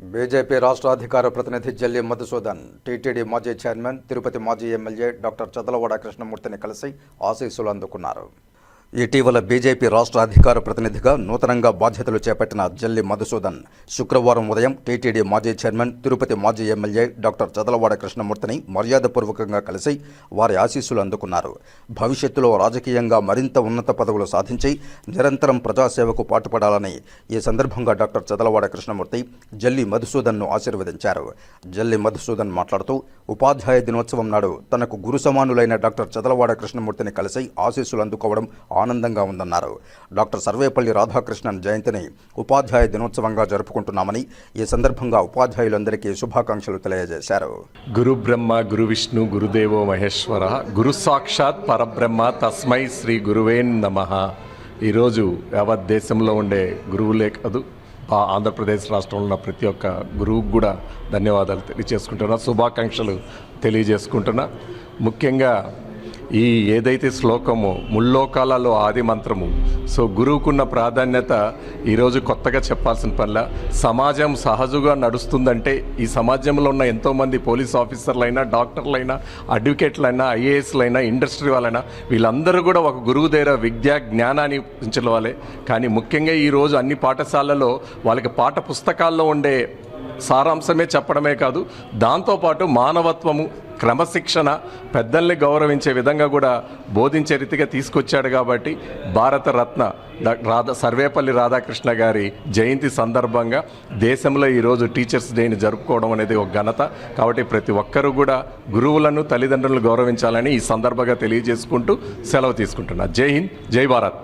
BJP రాష్ట్ర అధికార ప్రతినిధి జల్లి మధుసూదన్ టీటీడీ మాజీ చైర్మన్ తిరుపతి మాజీ ఎమ్మెల్యే డాక్టర్ చదలవాడ కృష్ణమూర్తిని కలిసి ఆశీస్సులు అందుకున్నారు. ఇటీవల బీజేపీ రాష్ట్ర అధికార ప్రతినిధిగా నూతనంగా బాధ్యతలు చేపట్టిన జల్లి మధుసూదన్ శుక్రవారం ఉదయం టీటీడీ మాజీ చైర్మన్ తిరుపతి మాజీ ఎమ్మెల్యే డాక్టర్ చదలవాడ కృష్ణమూర్తిని మర్యాదపూర్వకంగా కలిసి వారి ఆశీస్సులు అందుకున్నారు. భవిష్యత్తులో రాజకీయంగా మరింత ఉన్నత పదవులు సాధించి నిరంతరం ప్రజాసేవకు పాటుపడాలని ఈ సందర్భంగా డాక్టర్ చదలవాడ కృష్ణమూర్తి జల్లి మధుసూదన్ను ఆశీర్వదించారు. జల్లి మధుసూదన్ మాట్లాడుతూ ఉపాధ్యాయ దినోత్సవం నాడు తనకు గురు సమానులైన డాక్టర్ చదలవాడ కృష్ణమూర్తిని కలిసి ఆశీస్సులు అందుకోవడం ఆనందంగా ఉందన్నారు. డాక్టర్ సర్వేపల్లి రాధాకృష్ణన్ జయంతిని ఉపాధ్యాయ దినోత్సవంగా జరుపుకుంటున్నామని ఈ సందర్భంగా ఉపాధ్యాయులందరికీ శుభాకాంక్షలు తెలియజేశారు. గురు బ్రహ్మ గురు విష్ణు గురుదేవో మహేశ్వర గురు సాక్షాత్ పరబ్రహ్మ తస్మై శ్రీ గురువే నమ. ఈరోజు యావత్ దేశంలో ఉండే గురువులే కాదు ఆ ఆంధ్రప్రదేశ్ రాష్ట్రంలో ఉన్న ప్రతి ఒక్క గురువుకు కూడా ధన్యవాదాలు తెలియజేసుకుంటున్నా శుభాకాంక్షలు తెలియజేసుకుంటున్నా. ముఖ్యంగా ఈ ఏదైతే శ్లోకమో ముల్లోకాలలో ఆది మంత్రము సో గురువుకున్న ప్రాధాన్యత ఈరోజు కొత్తగా చెప్పాల్సిన పనిలా. సమాజం సహజంగా నడుస్తుందంటే ఈ సమాజంలో ఉన్న ఎంతోమంది పోలీస్ ఆఫీసర్లైనా డాక్టర్లైనా అడ్వకేట్లైనా ఐఏఎస్లైనా ఇండస్ట్రీ వాళ్ళైనా వీళ్ళందరూ కూడా ఒక గురువు దగ్గర విద్యా జ్ఞానాన్ని ఉంచలవాలే కానీ ముఖ్యంగా ఈరోజు అన్ని పాఠశాలలో వాళ్ళకి పాఠ పుస్తకాల్లో ఉండే సారాంశమే చెప్పడమే కాదు దాంతోపాటు మానవత్వము క్రమశిక్షణ పెద్దల్ని గౌరవించే విధంగా కూడా బోధించే రీతిగా తీసుకొచ్చాడు కాబట్టి భారత రత్న రాధా సర్వేపల్లి రాధాకృష్ణ గారి జయంతి సందర్భంగా దేశంలో ఈరోజు టీచర్స్ డేని జరుపుకోవడం అనేది ఒక ఘనత. కాబట్టి ప్రతి ఒక్కరూ కూడా గురువులను తల్లిదండ్రులను గౌరవించాలని ఈ సందర్భంగా తెలియజేసుకుంటూ సెలవు తీసుకుంటున్నా. జై హింద్ జై భారత్.